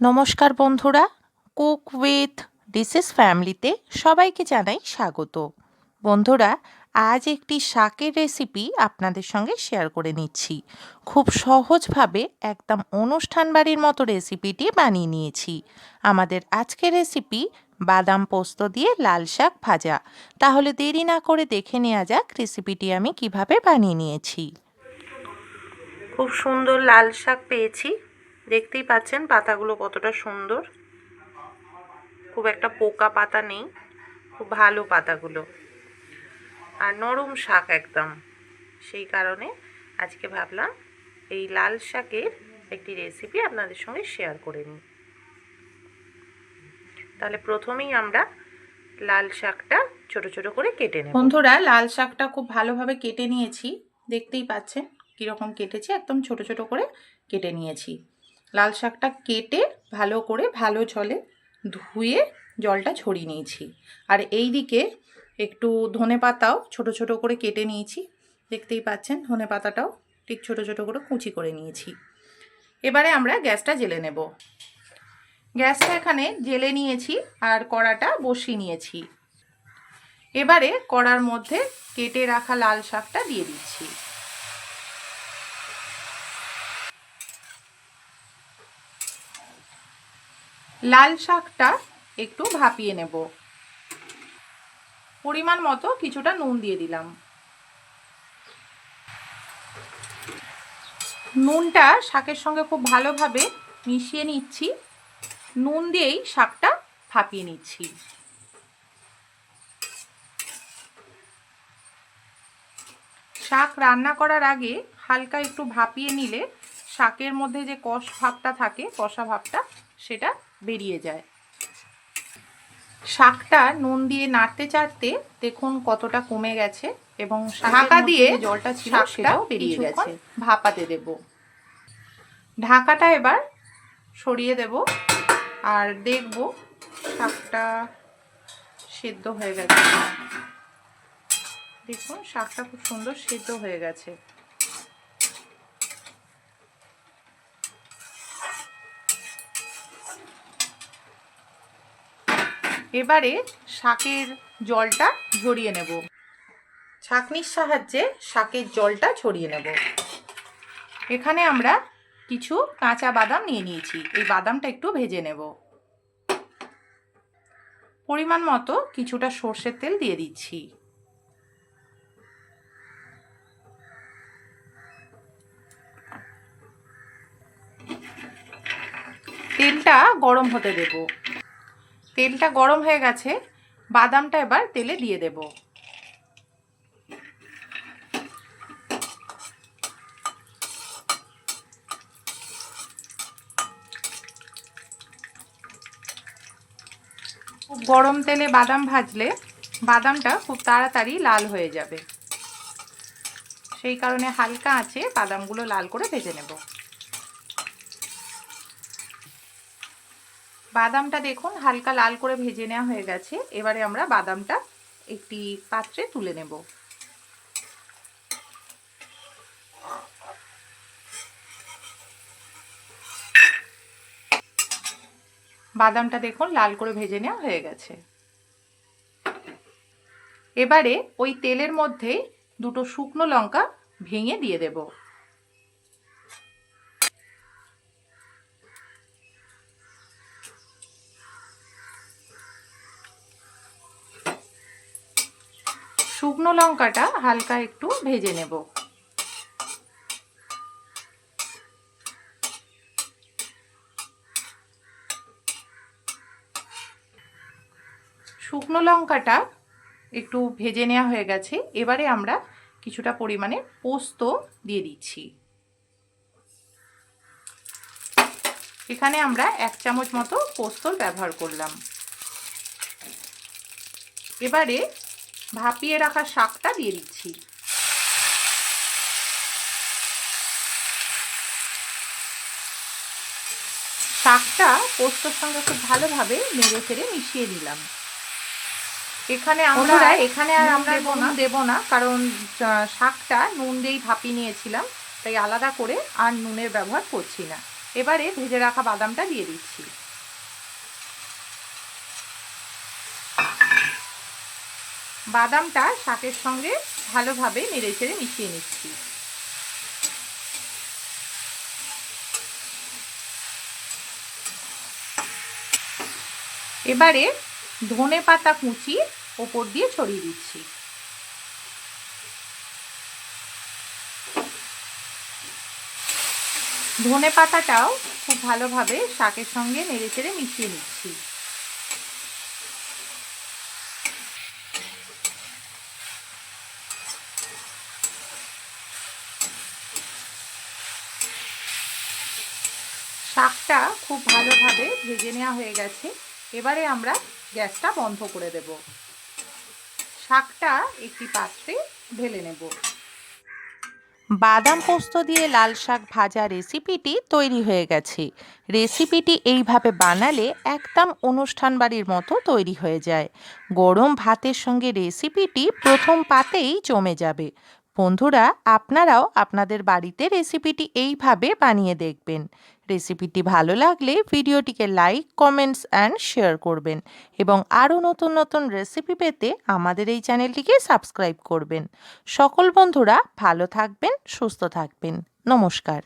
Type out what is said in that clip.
নমস্কার বন্ধুরা, cook with dishes ফ্যামিলিতে সবাইকে জানাই স্বাগত। বন্ধুরা, আজ একটি শাকের রেসিপি আপনাদের সঙ্গে শেয়ার করে নিচ্ছি। খুব সহজভাবে একদম অনুষ্ঠান বাড়ির মতো রেসিপিটি বানিয়ে নিয়েছি। আমাদের আজকের রেসিপি, বাদাম পোস্ত দিয়ে লাল শাক ভাজা। তাহলে দেরি না করে দেখে নেওয়া যাক রেসিপিটি আমি কীভাবে বানিয়ে নিয়েছি। খুব সুন্দর লাল শাক পেয়েছি। দেখতেই পাচ্ছেন পাতাগুলো কতটা সুন্দর। খুব একটা পোকা পাতা নেই, খুব ভালো পাতাগুলো। আর নরম শাক একদম। সেই কারণে আজকে ভাবলাম এই লাল শাকের একটি রেসিপি আপনাদের সঙ্গে শেয়ার করে নিই। তাহলে প্রথমেই আমরা লাল শাকটা ছোট ছোট করে কেটে নেব। বন্ধুরা, লাল শাকটা খুব ভালোভাবে কেটে নিয়েছি। দেখতেই পাচ্ছেন কীরকম কেটেছি, একদম ছোট ছোট করে কেটে নিয়েছি। লাল শাকটা কেটে ভালো করে ভালো জলে ধুয়ে জলটা ছড়িয়ে নিয়েছি। আর এই দিকে একটু ধনে পাতাও ছোট ছোট করে কেটে নিয়েছি। দেখতেই পাচ্ছেন ধনে পাতাটাও ঠিক ছোট ছোট করে কুচি করে নিয়েছি। এবারে আমরা গ্যাসটা জেলে নেব। গ্যাসটা এখানে জেলে নিয়েছি আর কড়াটা বসিয়ে নিয়েছি। এবারে কড়ার মধ্যে কেটে রাখা লাল শাকটা দিয়ে দিচ্ছি। লাল শাকটা একটু ভাপিয়ে নেব। পরিমাণ মতো কিছুটা নুন দিয়ে দিলাম। নুনটা শাকের সঙ্গে খুব ভালোভাবে মিশিয়ে নিচ্ছি। নুন দিয়েই শাকটা ভাপিয়ে নিচ্ছি। শাক রান্না করার আগে হালকা একটু ভাপিয়ে নিলে শাকের মধ্যে যে কষ ভাবটা থাকে, কষা ভাবটা, সেটা বেরিয়ে যায়। শাকটা নুন দিয়ে নাড়তে চাড়তে দেখুন কতটা কমে গেছে এবং ঢাকা দিয়ে জলটা সেটাও বেরিয়ে গেছে। ভাপাতে দেব। ঢাকাটা এবার সরিয়ে দেব আর দেখব শাকটা সেদ্ধ হয়ে গেছে। দেখুন শাকটা খুব সুন্দর সেদ্ধ হয়ে গেছে। এবারে শাকের জলটা ঝরিয়ে নেব। ছাঁকনির সাহায্যে শাকের জলটা ছড়িয়ে নেব। এখানে আমরা কিছু কাঁচা বাদাম নিয়ে নিয়েছি। এই বাদামটা একটু ভেজে নেব। পরিমাণ মতো কিছুটা সর্ষের তেল দিয়ে দিচ্ছি। তেলটা গরম হতে দেব। তেলটা গরম হয়ে গেছে, বাদামটা এবার তেলে দিয়ে দেব। গরম তেলে বাদাম ভাজলে বাদামটা খুব তাড়াতাড়ি লাল হয়ে যাবে। সেই কারণে হালকা আছে বাদামগুলো লাল করে ভেজে নেব। বাদামটা দেখুন, হালকা লাল করে ভেজে নেওয়া হয়ে গেছে। এবারে আমরা বাদামটা একটি পাত্রে তুলে নেব। বাদামটা দেখুন, লাল করে ভেজে নেওয়া হয়ে গেছে। এবারে ওই তেলের মধ্যে দুটো শুকনো লঙ্কা ভেঙে দিয়ে দেব। শুকনো লঙ্কাটা হালকা একটু ভেজে নেব। শুকনো লঙ্কাটা একটু ভেজে নেওয়া হয়ে গেছে, এবারে আমরা কিছুটা পরিমাণে পোস্ত দিয়ে দিচ্ছি। এখানে আমরা এক চামচ মতো পোস্তর ব্যবহার করলাম। এবারে ভাপিয়ে রাখা শাকটা দিয়ে দিচ্ছি। শাকটা পোস্তর সঙ্গে খুব ভালোভাবে নেড়ে ফেড়ে মিশিয়ে দিলাম এখানে আমরা এখানে আর আমরা নুন দেব না কারণ শাকটা নুন দিয়েই ভাপিয়ে নিয়েছিলাম তাই আলাদা করে আর নুনের ব্যবহার করছি না। এবারে ভেজে রাখা বাদামটা দিয়ে দিচ্ছি। বাদামটা শাকের সঙ্গে ভালোভাবে নেড়ে চেড়ে মিশিয়ে নিচ্ছি। এবারে ধনে পাতা কুচি ওপর দিয়ে ছড়িয়ে দিচ্ছি। ধনে পাতাটাও খুব ভালোভাবে শাকের সঙ্গে নেড়ে চেড়ে মিশিয়ে নিচ্ছি। শাকটা খুব ভালোভাবে ভেজে নেওয়া হয়ে গেছে। এবারে আমরা গ্যাসটা বন্ধ করে দেব। শাকটা একটি পাত্রে ঢেলে নেব। বাদাম পোস্ত দিয়ে লাল শাক ভাজা রেসিপিটি তৈরি হয়ে গেছে। রেসিপিটি এইভাবে বানালে একদম অনুষ্ঠান বাড়ির মতো তৈরি হয়ে যায়। গরম ভাতের সঙ্গে রেসিপিটি প্রথম পাতেই জমে যাবে। বন্ধুরা, আপনারাও আপনাদের বাড়িতে রেসিপিটি এইভাবে বানিয়ে দেখবেন। রেসিপিটি ভালো লাগলে ভিডিওটিকে লাইক, কমেন্টস অ্যান্ড শেয়ার করবেন এবং আরও নতুন নতুন রেসিপি পেতে আমাদের এই চ্যানেলটিকে সাবস্ক্রাইব করবেন। সকল বন্ধুরা ভালো থাকবেন, সুস্থ থাকবেন। নমস্কার।